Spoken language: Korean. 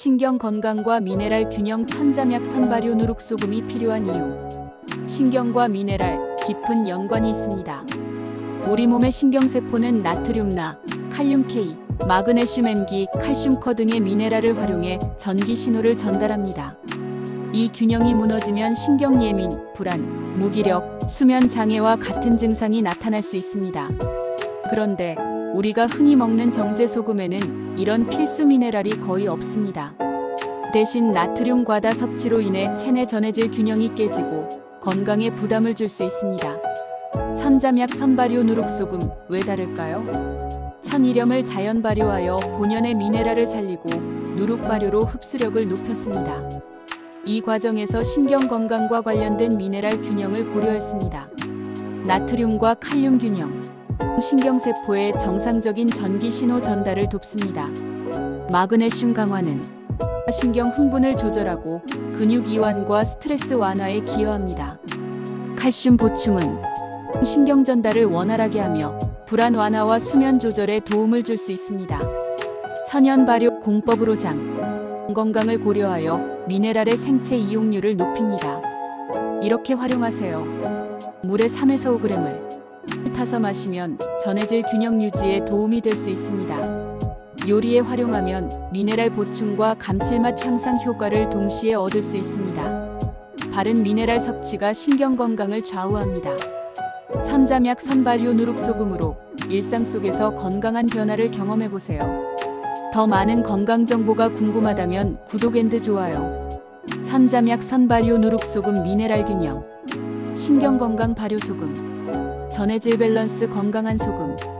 신경 건강과 미네랄 균형 천자약 선발효 누룩소금이 필요한 이유. 신경과 미네랄 깊은 연관이 있습니다. 우리 몸의 신경세포는 나트륨나, 칼륨 K, 마그네슘 M기, 칼슘 커 등의 미네랄을 활용해 전기 신호를 전달합니다. 이 균형이 무너지면 신경 예민, 불안, 무기력, 수면 장애와 같은 증상이 나타날 수 있습니다. 그런데 우리가 흔히 먹는 정제 소금에는 이런 필수 미네랄이 거의 없습니다. 대신 나트륨 과다 섭취로 인해 체내 전해질 균형이 깨지고 건강에 부담을 줄 수 있습니다. 천잠약 선발효 누룩소금 왜 다를까요? 천일염을 자연 발효하여 본연의 미네랄을 살리고 누룩 발효로 흡수력을 높였습니다. 이 과정에서 신경 건강과 관련된 미네랄 균형을 고려했습니다. 나트륨과 칼륨 균형, 신경세포의 정상적인 전기 신호 전달을 돕습니다. 마그네슘 강화는 신경 흥분을 조절하고 근육 이완과 스트레스 완화에 기여합니다. 칼슘 보충은 신경 전달을 원활하게 하며 불안 완화와 수면 조절에 도움을 줄 수 있습니다. 천연 발효 공법으로 장 건강을 고려하여 미네랄의 생체 이용률을 높입니다. 이렇게 활용하세요. 물에 3에서 5g을 타서 마시면 전해질 균형 유지에 도움이 될 수 있습니다. 요리에 활용하면 미네랄 보충과 감칠맛 향상 효과를 동시에 얻을 수 있습니다. 바른 미네랄 섭취가 신경 건강을 좌우합니다. 천잠약 선발효 누룩소금으로 일상 속에서 건강한 변화를 경험해 보세요. 더 많은 건강 정보가 궁금하다면 구독 앤드 좋아요. 천잠약 선발효 누룩소금 미네랄 균형 신경 건강 발효 소금 전해질 밸런스 건강한 소금